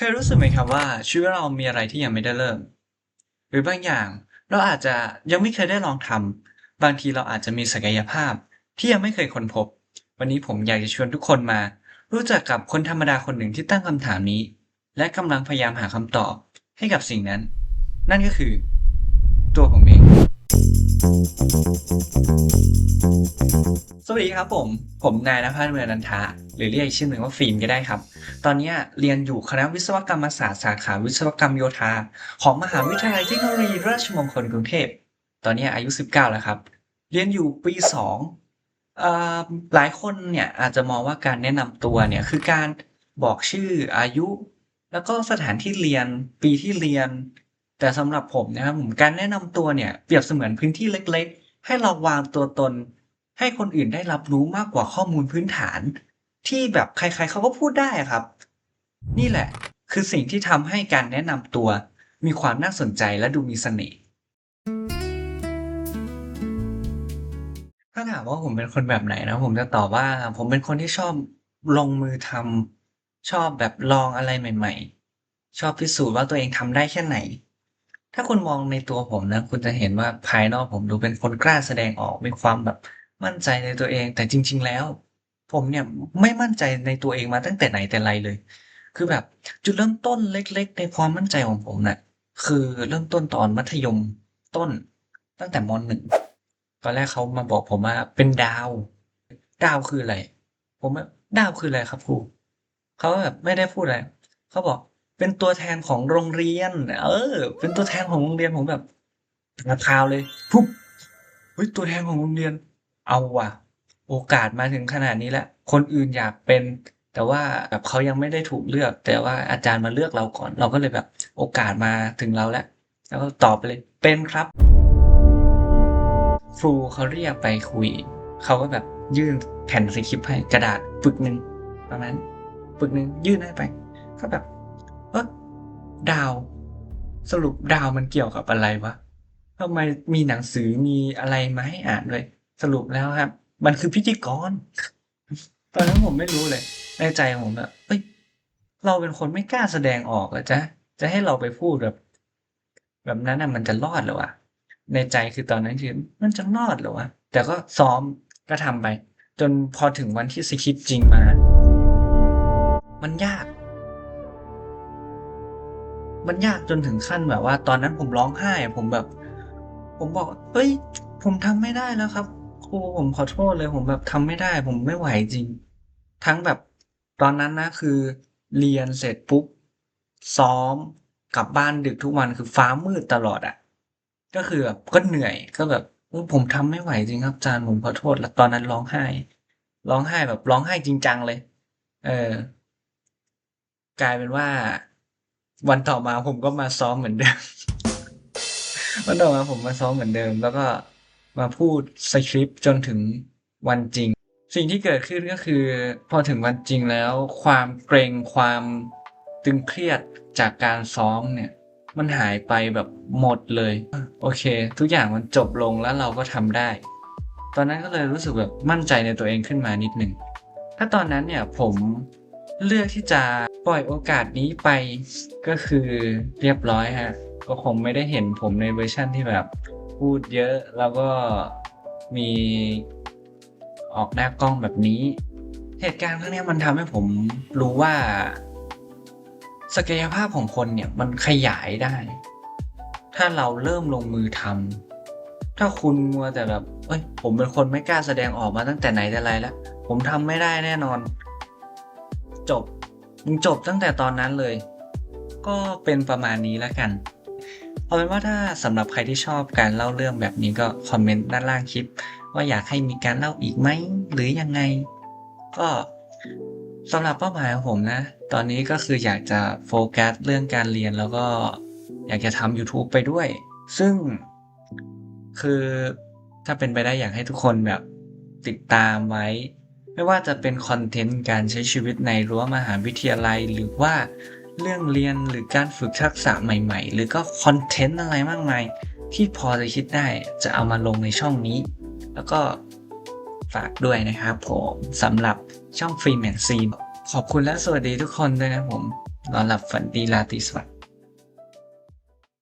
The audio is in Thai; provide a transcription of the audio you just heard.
เคยรู้สึกไหมครับว่าชีวิตเรามีอะไรที่ยังไม่ได้เริ่ม หรือบางอย่างเราอาจจะยังไม่เคยได้ลองทำบางทีเราอาจจะมีศักยภาพที่ยังไม่เคยค้นพบ วันนี้ผมอยากจะชวนทุกคนมา รู้จักกับคนธรรมดาคนหนึ่งที่ตั้งคำถามนี้ และกำลังพยายามหาคำตอบให้กับสิ่งนั้น นั่นก็คือ ตัวผม สวัสดีครับผม ผมนายนภัสเมืองนันทะ หรือเรียกอีกชื่อหนึ่งว่าฟิล์มก็ได้ครับ ตอนนี้เรียนอยู่คณะวิศวกรรมศาสตร์สาขาวิศวกรรมโยธา ของมหาวิทยาลัยเทคโนโลยีราชมงคลกรุงเทพ ตอนนี้อายุ 19 แล้วครับ เรียนอยู่ปี2เอ่อหลายคนเนี่ยอาจจะมองว่าการแนะนำตัวเนี่ยคือการบอกชื่ออายุ แล้วก็สถานที่เรียนปีที่เรียน แต่สำหรับผมนะครับผมการแนะนำตัวเนี่ยเปรียบเสมือนพื้นที่เล็กๆ ให้เราวางตัวตน ให้คนอื่นได้รับรู้มากกว่าข้อมูลพื้นฐาน ที่แบบใครๆเขาก็พูดได้ครับ นี่แหละคือสิ่งที่ทำให้การแนะนำตัว มีความน่าสนใจและดูมีเสน่ห์ถ้าถามว่าผมเป็นคนแบบไหนนะ ผมจะตอบว่า ผมเป็นคนที่ชอบลงมือทำชอบแบบลองอะไรใหม่ ๆ ชอบพิสูจน์ว่าตัวเองทำได้แค่ไหน ถ้าคุณมองในตัวผมนะ คุณจะเห็นว่าภายนอกผมดูเป็นคนกล้าแสดงออก มีความแบบมั่นใจในตัวเอง แต่จริง ๆ แล้ว ผมเนี่ยไม่มั่นใจในตัวเองมาตั้งแต่ไหนแต่ไรเลย คือแบบจุดเริ่มต้นเล็ก ๆ ในความมั่นใจของผมน่ะคือเริ่มต้นตอนมัธยมต้นตั้งแต่ม .1 ตอนแรกเขามาบอกผมว่าเป็นดาว ดาวคืออะไร ผมว่าดาวคืออะไรครับครูเขาแบบไม่ได้พูดอะไรเขาบอก เป็นตัวแทนของโรงเรียน เออ เป็นตัวแทนของโรงเรียนผมแบบกระพาวเลยปุ๊บเฮ้ยตัวแทนของโรงเรียน เอาว่ะ โอกาสมาถึงขนาดนี้แล้วคนอื่นอยากเป็น แต่ว่าแบบเขายังไม่ได้ถูกเลือก แต่ว่าอาจารย์มาเลือกเราก่อน เราก็เลยแบบ โอกาสมาถึงเราแล้ว แล้วก็ตอบไปเลย เป็นครับ ครูเขาเรียกไปคุยเขาก็แบบยื่นแผ่นสคริปต์ให้กระดาษปึกหนึ่งประมาณปึกหนึ่งยื่นให้ไปก็แบบ เออดาว สรุปดาวมันเกี่ยวกับอะไรวะทำไมมีหนังสือมีอะไรมาให้อ่านด้วย สรุปแล้วครับ มันคือพิธีกร ตอนนั้นผมไม่รู้เลยในใจผมแบบเอ้ย เราเป็นคนไม่กล้าแสดงออกอะจ๊ะ จะให้เราไปพูดแบบ แบบนั้นน่ะมันจะรอดหรอวะในใจคือตอนนั้นคือมันจะรอดหรอวะแต่ก็ซ้อมก็ทำไป จนพอถึงวันที่สคริปต์จริงมา มันยาก มันยากจนถึงขั้นแบบว่า ตอนนั้นผมร้องไห้ ผมแบบ ผมบอกเฮ้ย ผมทำไม่ได้แล้วครับครูผมขอโทษเลย ผมแบบทำไม่ได้ ผมไม่ไหวจริง ทั้งแบบตอนนั้นนะคือ เรียนเสร็จปุ๊บซ้อมกลับบ้านดึกทุกวันคือฟ้ามืดตลอดอะก็คือแบบก็เหนื่อยก็แบบเออผมทำไม่ไหวจริงครับอาจารย์ผมขอโทษแล้วตอนนั้นร้องไห้ ร้องไห้แบบร้องไห้จริงจังเลย เออกลายเป็นว่า วันต่อมาผมก็มาซ้อมเหมือนเดิม วันต่อมาผมมาซ้อมเหมือนเดิม แล้วก็มาพูดสคริปต์จนถึงวันจริง สิ่งที่เกิดขึ้นก็คือ พอถึงวันจริงแล้ว ความเกรงความตึงเครียดจากการซ้อมเนี่ย มันหายไปแบบหมดเลย โอเค ทุกอย่างมันจบลงแล้วเราก็ทำได้ ตอนนั้นก็เลยรู้สึกแบบมั่นใจในตัวเองขึ้นมานิดหนึ่งถ้าตอนนั้นเนี่ยผม เลือกที่จะปล่อยโอกาสนี้ไปก็คือเรียบร้อยฮะก็คงไม่ได้เห็นผมในเวอร์ชั่นที่แบบพูดเยอะแล้วก็มีออกหน้ากล้องแบบนี้ เหตุการณ์ครั้งนี้มันทำให้ผมรู้ว่า ศักยภาพของคนเนี่ยมันขยายได้ ถ้าเราเริ่มลงมือทำถ้าคุณมัวแต่แบบ เอ้ย ผมเป็นคนไม่กล้าแสดงออกมาตั้งแต่ไหนแต่ไรแล้ว ผมทำไม่ได้แน่นอน จบมึงจบตั้งแต่ตอนนั้นเลย ก็เป็นประมาณนี้แล้วกันเอาเป็นว่าถ้าสำหรับใครที่ชอบการเล่าเรื่องแบบนี้ก็คอมเมนต์ด้านล่างคลิป ว่าอยากให้มีการเล่าอีกไหมหรือยังไง ก็สำหรับเป้าหมายของผมนะ ตอนนี้ก็คืออยากจะโฟกัสเรื่องการเรียนแล้วก็อยากจะทำ YouTube ไปด้วย ซึ่งคือถ้าเป็นไปได้อยากให้ทุกคนแบบติดตามไว้ ไม่ว่าจะเป็นคอนเทนต์การใช้ชีวิตในรั้วมหาวิทยาลัย หรือว่าเรื่องเรียนหรือการฝึกทักษะใหม่ๆ หรือก็คอนเทนต์อะไรมากมาย ที่พอจะคิดได้จะเอามาลงในช่องนี้ แล้วก็ฝากด้วยนะครับผมสำหรับช่องฟรีแมนซีขอบคุณและสวัสดีทุกคนด้วยนะผมนอนหลับฝันดีราตรีสวัสดิ์